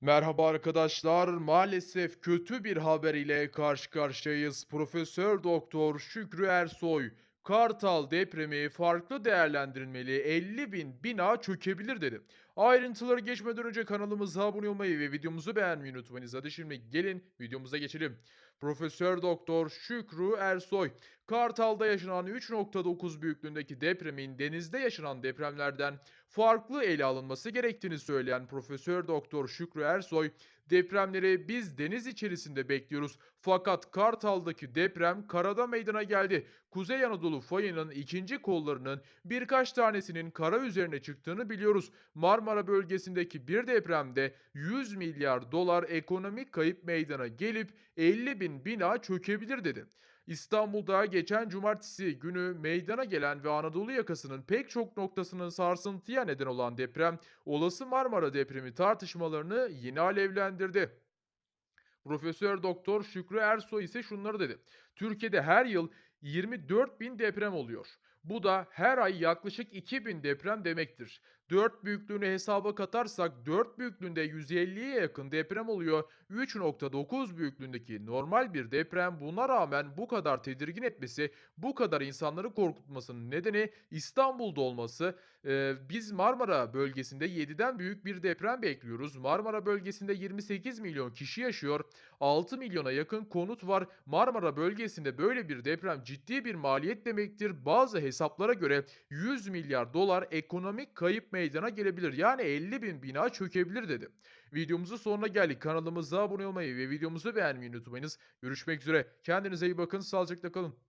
Merhaba arkadaşlar. Maalesef kötü bir haber ile karşı karşıyayız. Profesör Doktor Şükrü Ersoy, Kartal depremi farklı değerlendirilmeli 50 bin bina çökebilir dedi. Ayrıntıları geçmeden önce kanalımıza abone olmayı ve videomuzu beğenmeyi unutmayınız. Hadi şimdi gelin videomuza geçelim. Profesör Doktor Şükrü Ersoy, Kartal'da yaşanan 3.9 büyüklüğündeki depremin denizde yaşanan depremlerden farklı ele alınması gerektiğini söyleyen Profesör Doktor Şükrü Ersoy, depremleri biz deniz içerisinde bekliyoruz fakat Kartal'daki deprem karada meydana geldi. Kuzey Anadolu fayının ikinci kollarının birkaç tanesinin kara üzerine çıktığını biliyoruz. Marmara bölgesindeki bir depremde 100 milyar dolar ekonomik kayıp meydana gelip 50 bin bina çökebilir dedi. İstanbul'da geçen cumartesi günü meydana gelen ve Anadolu yakasının pek çok noktasının sarsıntıya neden olan deprem, olası Marmara depremi tartışmalarını yine alevlendirdi. Profesör Doktor Şükrü Ersoy ise şunları dedi. Türkiye'de her yıl 24 bin deprem oluyor. Bu da her ay yaklaşık 2000 deprem demektir. 4 büyüklüğünü hesaba katarsak 4 büyüklüğünde 150'ye yakın deprem oluyor. 3.9 büyüklüğündeki normal bir deprem buna rağmen bu kadar tedirgin etmesi, bu kadar insanları korkutmasının nedeni İstanbul'da olması. Ee, biz Marmara bölgesinde 7'den büyük bir deprem bekliyoruz. Marmara bölgesinde 28 milyon kişi yaşıyor. 6 milyona yakın konut var. Marmara bölgesinde böyle bir deprem ciddi bir maliyet demektir. Bazı hesaplara göre 100 milyar dolar ekonomik kayıp meydana gelebilir. Yani 50 bin bina çökebilir dedi. Videomuzun sonuna geldik. Kanalımıza abone olmayı ve videomuzu beğenmeyi unutmayınız. Görüşmek üzere. Kendinize iyi bakın. Sağlıcakla kalın.